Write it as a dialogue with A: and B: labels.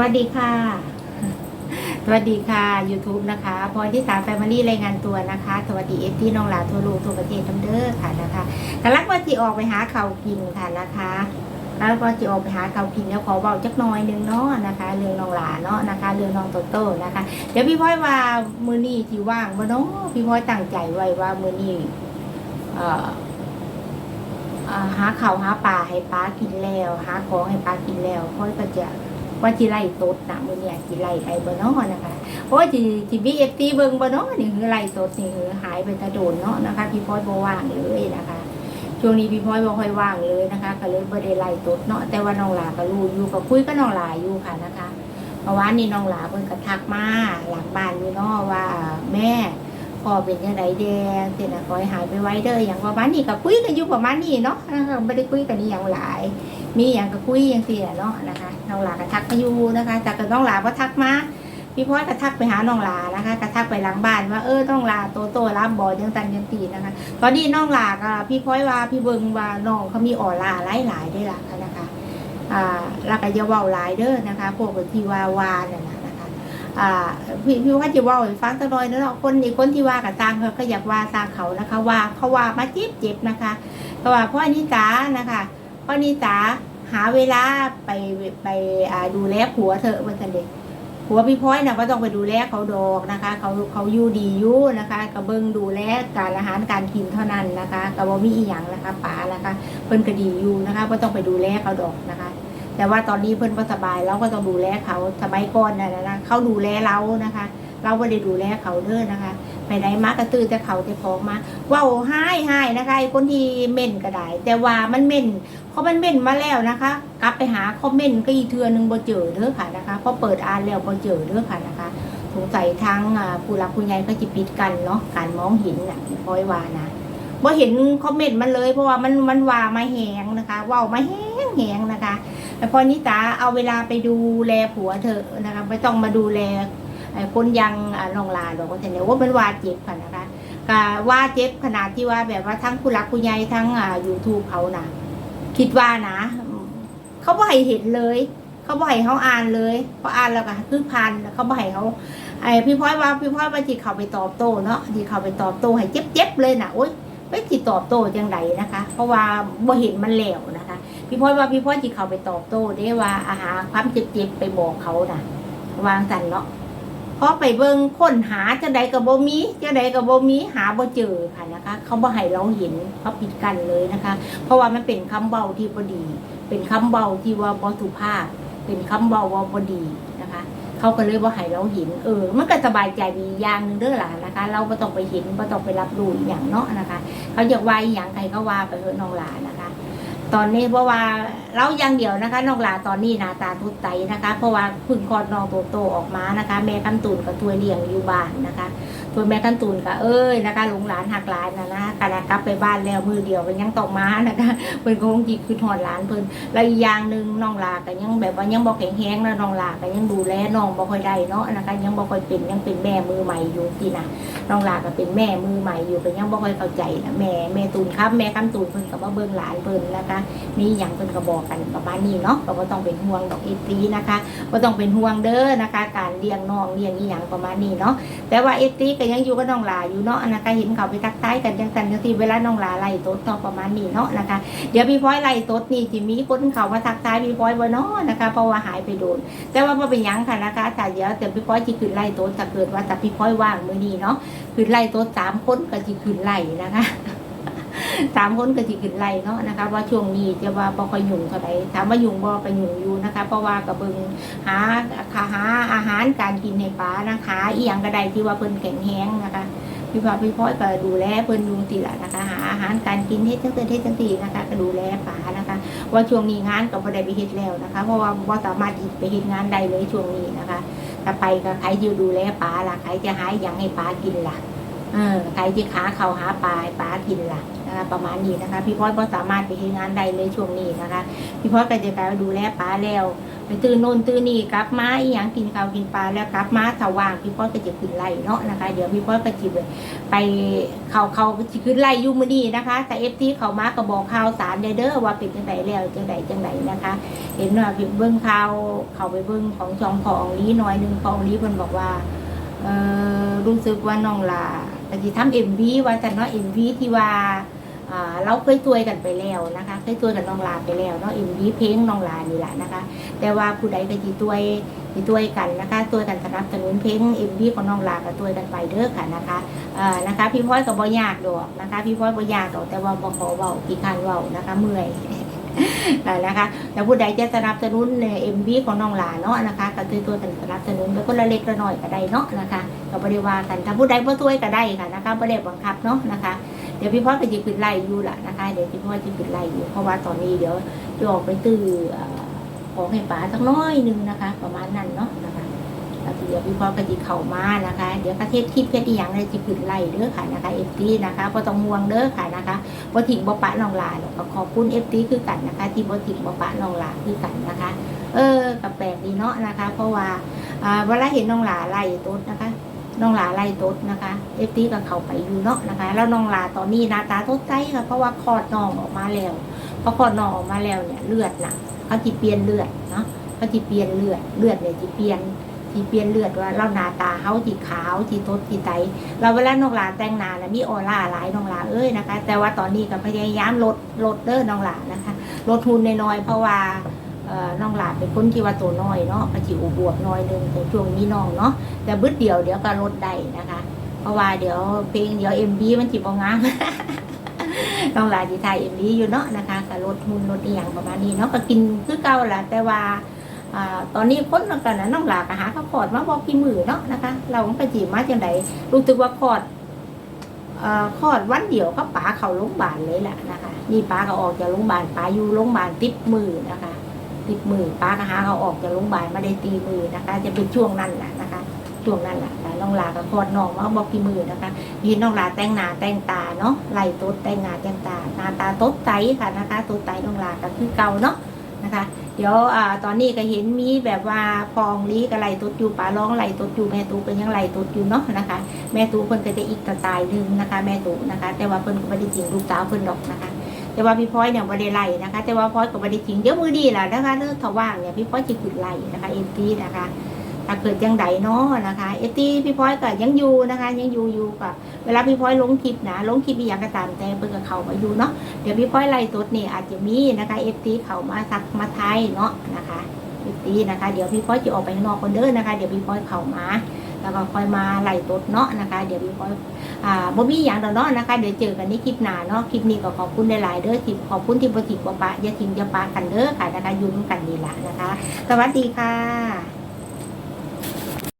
A: วัสดีค่ะ สวัสดีค่ะ YouTube นะคะพลอที่สามแฟมิลี่รายงานตัวนะคะ สวัสดีเอฟที่น้องหลาทั่วโลกทั่วประเทศทั้งเด้อค่ะนะคะกำลังว่าจีออกไปหาเขากินค่ะนะคะแล้วก็จะออกไปหาเขากินแล้วขอเบาจักน่อยนึงเนาะนะคะ เรื่องน้องหลาเนาะนะคะ เรื่องน้องโตโต้นะคะ เดี๋ยวพี่พ้อยว่ามือนี้ที่ว่างบ่เนาะพี่พ้อยตั้งใจไว้ว่ามือนี่เอ่อหาเขาหาปลาให้ป้ากินแล้ว หาของให้ป้ากินแล้วพ้อยก็จะ ว่าจิไล่ตดนะมือเนี่ยจิไล่ไปบ่เนาะนะคะเพราะว่าจิจิบีเอฟตีเบิ่งบ่เนาะนี่คือไล่ตดนี่คือหายไปตะโดนเนาะนะคะพี่พ้อยบ่ว่างเลยนะคะช่วงนี้พี่พ้อยบ่ค่อยว่างเลยนะคะ ก็เลยบ่ได้ไล่ตดเนาะแต่ว่าน้องหลาก็รู้อยู่ก็คุยกับน้องหลาอยู่ค่ะนะคะเมื่อวานนี้น้องหลาเพิ่นก็ทักมาหลังบ้านอยู่เนาะว่าแม่พ่อเป็นยังไงแดงเต็นะคอยหายไปไว้เด้ออย่างประมาณนี้ก็คุยกันอยู่ประมาณนี้เนาะนะคะไม่ได้คุยกันนี่อย่างหลาย มีอย่างก็คุยอย่างเสียเนาะนะคะน้องหลาก็ทักมาอยู่นะคะแต่ก็น้องหลาก็ทักมาพี่พ้อยก็ทักไปหาน้องหลานะคะก็ทักไปหลังบ้านว่าเออน้องหลาโตโตรับบอยังตันยังตีนะคะ ตอนนี้น้องหลาก็พี่พ้อยว่าพี่เบิงว่าน้องเขามีออร่าหลายหลายๆได้ละนะคะอ่าแล้วก็จะเว้าหลายเด้อนะคะพวกที่ว่าวาเนี่ยนะนะคะอ่าพี่พี่ว่าจะว้าฟังตะลอยเนาะคนอีกคนที่ว่ากับตางเขาก็อยากว่าตางเขานะคะว่าเขาว่ามาเจ็บเจ็บนะคะก็ว่าพ่อนิตานะคะพ่อนิตา หาเวลาไปไปดูแลผัวเถอวันเด็กผัวพี่พ้อยนะก็ต้องไปดูแลเขาดอกนะคะ เขาเขาอยู่ดีอยู่นะคะก็เบิงดูแลการอาหารการกินเท่านั้นนะคะก็บ่มีอีหยังนะคะป๋านะคะ เพิ่นก็ดีอยู่นะคะก็ต้องไปดูแลเขาดอกนะคะ แต่ว่าตอนนี้เพิ่นก็สบายเราก็ต้องดูแลเขาสมัยก่อนนะนะเขาดูแลเรานะคะ เราไม่ได้ดูแลเขาเด้อนะคะไปไหนมากระตือแต่เขาแต่ของมาว้าให้ให้นะคะไอ้คนที่เม่นก็ได้แต่ว่ามันเม่น เพราะมันเม่นมาแล้วนะคะ กลับไปหาคอมเมนต์ก็อีเทือหนึงบ่เจอเด้อค่ะนะคะพราะเปิดอ่านแล้วบ่เจอเด้อค่ะนะคะสงสัยทางผู้หลักผู้ใหญ่ก็จะปิดกันเนาะการมองเห็นน่ะพี่อยว่านะบ่เห็นคอมเมนต์มันเลยเพราะว่ามันมันว่ามาแหงนะคะว้ามาแหงแหงนะคะแต่พอนิตาเอาเวลาไปดูแลผัวเธอนะคะไม่ต้องมาดูแลคนยังอ่าน้องลาดอกก็แต่เนี่ยว่ามันว่าเจ็บค่ะนะคะว่าเจ็บขนาดที่ว่าแบบว่าทั้งผู้รักผู้ใหญ่ทั้งอ่ายูทูบเขานะ คิดว่านะ เขาบ่ให้เห็นเลย เขาบ่ให้เขาอ่านเลยพออ่านแล้วก็คือพันเขาบ่ให้เขาไอ้พี่พ้อยว่าพี่พ้อยว่าจีเขาไปตอบโต้เนาะจีเขาไปตอบโต้ให้เจ็บๆเลยนะโอ๊ยไปจีตอบโต้จังไดนะคะ เพราะว่าบ่เห็นมันแล้วนะคะ พี่พ้อยว่าพี่พ้อยจีเขาไปตอบโต้ได้ว่าอาหารความเจ็บๆไปบอกเขาน่ะวางสันเนาะ พอไปเบิ่งค้นหาจังใดกับบ่มีจังใดกับบ่มีหาบ่เจอค่ะนะคะ เขาบ่ให้เราเห็นเขาปิดกันเลยนะคะ เพราะว่ามันเป็นคำเบาที่บ่ดี เป็นคำเบาที่ว่าบ่สุภาพ เป็นคำเบาว่าบ่ดีนะคะ เขาก็เลยบ่ให้เราเห็นเออ มันก็สบายใจดีอย่างหนึงเด้อหล่ะนะคะ เราบ่ต้องไปเห็นบ่ต้องไปรับรู้อย่างเนาะนะคะ เขาอยากว่าอย่างใครก็ว่าไปเถอะน้องหลานนะคะ ตอนนี้เพราะว่าเราย่างเดียวนะคะน้องลาตอนนี้หนาตาทุดไตนะคะ เพราะว่าพึ่งคลอดน้องโตโตออกมานะคะ แม่กันตูนกับตัวเลี้ยงอยู่บ้านนะคะตัวแม่กันตูนก็เอ้ยนะคะหลงหลานหักหลานนะนะกระกลับไปบ้านแล้วมือเดียวเป็นยังตกมานะคะเพิ่นคงจิคือถอดหลานเพิ่นแล้วอีกอย่างหนึ่งน้องลาก็ยังแบบว่ายังบ่แข็งแรงนะน้องลาก็ยังดูแลน้องบ่ค่อยได้เนาะนะคะ ยังบ่ค่อยเป็นยังเป็นแม่มือใหม่อยู่ที่นะน้องลาก็เป็นแม่มือใหม่อยู่ก็ยังบ่ค่อยเข้าใจนะแม่แม่ตูนครับแม่คำตูนเพิ่นก็มาเบิ่งหลานเพิ่นนะคะมีอย่างเพิ่นก็บอกกันประมาณนี้เนาะเราก็ต้องเป็นห่วงดอกอีตีนะคะก็ต้องเป็นห่วงเด้อนะคะ การเลี้ยงน้องเลี้ยงอีหยังประมาณนี้เนาะแต่ว่าเอตีก็ยังอยู่กับน้องหลาอยู่เนาะนะคะเห็นเขาไปทักทายกันจังสันจังทีเวลาน้องลาไล่ตดเนาะประมาณนี้เนาะนะคะ เดี๋ยวพี่พ้อยไล่ตดนี่จิมีคนเขามาทักทายพี่พ้อยบ่เนาะนะคะเพราะว่าหายไปโดน แต่ว่าบ่เป็นหยังค่ะนะคะแต่เดี๋ยวแต่พี่พ้อยจิขึ้นไล่ตดถ้าเกิดว่าแต่พี่พ้อยว่างมื้อนี้เนาะขึ้นไล่ตดสามคนก็จิขึ้นไล่นะคะ สามคนก็สิขึ้นไล่เนาะนะคะว่าช่วงนี้จะว่าบ่ค่อยยุ่งเท่าใดถามว่ายุ่งบ่ก็ยุ่งอยู่นะคะ เพราะว่าก็เบิ่งหาหาอาหารการกินให้ปลานะคะอีหยังก็ได้ที่ว่าเพิ่นแข็งแรงนะคะพี่พ่อพี่พ่อยก็ดูแลเพิ่นดูติละนะคะหาอาหารการกินเฮ็ดจังซี่เฮ็ดจังซี่นะคะ ก็ดูแลปลานะคะ ว่าช่วงนี้งานก็บ่ได้ไปเฮ็ดแล้วนะคะ เพราะว่าบ่สามารถที่ไปเฮ็ดงานได้เลยช่วงนี้นะคะถ้าไปก็ใครอยู่ดูแลปลาล่ะใครจะหาหยังให้ปลากินล่ะ เออใครที่ขาเขาหาปลาให้ปลากินล่ะนะคะประมาณนี้นะคะ พี่พอดก็สามารถไปเฮ็ดงานได้เลยช่วงนี้นะคะ พี่พอดก็จะกลายดูแลปลาแล้วไปตื่นโน่นตื่นนี่กลับมาอีหยังกินข้าวกินปลาแล้วกลับมาถ้าว่างพี่พอยก็จะขึ้นไล่เนาะนะคะ เดี๋ยวพี่พอยก็จิไปเขาเขาจะขึ้นไล่อยูมือนี้นะคะแต่เอฟทีเขามาก็บอกข่าวสารเด้อว่าเป็นจังไดแล้วจังไดจังไดนะคะ เห็นว่าเบิ้งข่าวเขาไปเบิ้งของจองของลีหน่อยหนึงของลีเพิ่นบอกว่าเออรู้สึกว่าน้องลา แต่ที่ทำเอ็มวีว่าแต่เนาะเอ็มวีที่ว่าเราเคยตัวยกันไปแล้วนะคะ เคยตัวยกับน้องลาไปแล้วเนาะเอ็มวีเพลงน้องลานี่แหละนะคะ แต่ว่าผู้ใดก็จีตัวยจีตัวยกันนะคะตัวยกันสนับสนุนเพลงเอ็มวีของน้องลาก็ตัวยกันไปเด้อค่ะนะคะนะคะพี่พ้อยก็บ่ยากดอกนะคะ พี่พ้อยบ่ยากดอกแต่ว่าบ่ขอเว้าพี่คันเว้านะคะเมื่อย นะคะแล้วผู้ใดจะสนับสนุนในเอ็มบีของน้องหลาเนาะนะคะก็ตือตัวกันสนับสนุนไปคนละเล็กละหน่อยก็ได้เนาะนะคะก็บริวากันถ้าผู้ใดผู้ช่วยก็ได้ค่ะนะคะไม่ได้บังคับเนาะนะคะเดี๋ยวพี่พ่อก็จะปิดไล่อยู่ละนะคะ เดี๋ยวพี่พ่อจะปิดไล่อยู่เพราะว่าตอนนี้เดี๋ยวจะออกไปตื้อของให้ป๋าสักน้อยนึงนะคะ ประมาณนั้นเนาะ ดี๋ยวพี่พ่อก็จะเข้ามานะคะ เดี๋ยวประเทศคลิปเพชรอีหยังเลยจะปิดไล่เด้อค่ะนะคะเอฟซีนะคะก็ต้องห่วงเด้อค่ะนะคะบ่ถิงบ่ปะนองลาหรอกก็ขอบคุณเอฟตีคือกันนะคะ ที่บ่ถิงบ่ปะนองลาคือกันนะคะ เออกับแปลกดีเนาะนะคะ เพราะว่าเวลาเห็นน้องลาไล่ต๊ดนะคะน้องลาไล่ต๊ดนะคะเอฟตีก็เข้าไปอยู่เนาะนะคะ แล้วน้องลาตอนนี้หน้าตาทดใจค่ะเพราะว่าคลอดน้องออกมาแล้วพอคลอดน้องออกมาแล้วเนี่ยเลือดน่ะเขาจะเปลี่ยนเลือดเนาะเขาจะเปลี่ยนเลือดเลือดเนี่ยจะเปลี่ยน ที่เปลี่ยนเลือดว่าเราหน้าตาเขาจีขาวจีทดจีไตเราเวลาน้องหลาแต่งหน้านะมีออร่าหลายน้องหลาเอ้ยนะคะ แต่ว่าตอนนี้ก็พยายามลดลดเด้อน้องหลานะคะ ลดทุนน้อยๆเพราะว่าน้องหลาเป็นคนที่ว่าตัวน้อยเนาะกระจิ๋วบวบน้อยนึงแต่ช่วงนี้น้องเนาะแต่บึดเดียวเดี๋ยวก็ลดได้นะคะ เพราะว่าเดี๋ยวเพลงเดี๋ยวเอ็มบีมันจิบงามน้องหลาจีไทยเอ็มบีอยู่เนาะนะคะก็ลดทุนลดอีหยังประมาณนี้เนาะก็กินคือเก่าแหละแต่ว่า ตอนนี้พ้นแล้วกันนะน้องหลากะหาเขาขอดมาบอกกี่มือเนาะนะคะ เราไปจีบมาจังไดรู้สึกว่าขอดเอ่อขอดวันเดียวก็ป๋าเขาโรงพยาบาลเลยแหละนะคะนี่ป๋าก็ออกจากโรงพยาบาลป๋าอยู่โรงพยาบาลติดมือนะคะติดมือป๋าก็หาเขาออกจากโรงพยาบาลมาได้ตีมือนะคะ จะเป็นช่วงนั้นแหละนะคะช่วงนั้นแหละแต่น้องหลาก็คลอดน้องมาบอกกี่มือนะคะยีน้องหลาแต่งหน้าแต่งตาเนาะไล่ต๊ดแต่งหน้าแต่งตาหน้าตาตดไตค่ะนะคะตดไตน้องหลาก็คือเก่าเนาะ นะคะ เดี๋ยวอ่าตอนนี้ก็เห็นมีแบบว่าฟองลีก็ไหลตดอยู่ป่าร้องไหลตดอยู่แม่ตูเป็นยังไหลตดอยู่เนาะนะคะ แม่ตูเพิ่นก็จะอีกตะตายหนึ่งนะคะ แม่ตูนะคะ แต่ว่าเพิ่นก็ไม่ได้จริงลูกสาวเพิ่นดอกนะคะแต่ว่าพี่พ้อยเนี่ยไม่ได้ไล่นะคะ แต่ว่าพ้อยก็ไม่ได้จริงเดี๋ยวมือดีแหละนะคะเรื่องถว่างเนี่ยพี่พ้อยจะขึ้นไล่นะคะเอ็นตีนะคะ ถ้าเกิดยังไดเนาะนะคะเอตี้พี่พ้อยก็ยังอยู่นะคะ ยังอยู่อยู่กับเวลาพี่พ้อยลงคลิปนะลงคลิปอีหยังก็ตามแต่เพิ่นก็เขามาอยู่เนาะเดี๋ยวพี่พ้อยไล่ตดเนี่ยอาจจะมีนะคะเอตี้เขามาสักมาไทยเนาะนะคะเอตี้นะคะ เดี๋ยวพี่พ้อยจะออกไปนอกคนเด้อนะคะ เดี๋ยวพี่พ้อยเขามาแล้วก็ค่อยมาไล่ตดเนาะนะคะ เดี๋ยวพี่พ้อยอ่าบ่มีอย่างดอกเนาะนะคะ เดี๋ยวเจอกันในคลิปหน้าเนาะคลิปนี้ก็ขอบคุณหลายๆเด้อที่ขอบคุณที่บ่ทิ้งบ่ปะอย่าทิ้งอย่าปากันเด้อค่ะนะคะยุ่งกันนี่แหละนะคะ สวัสดีค่ะ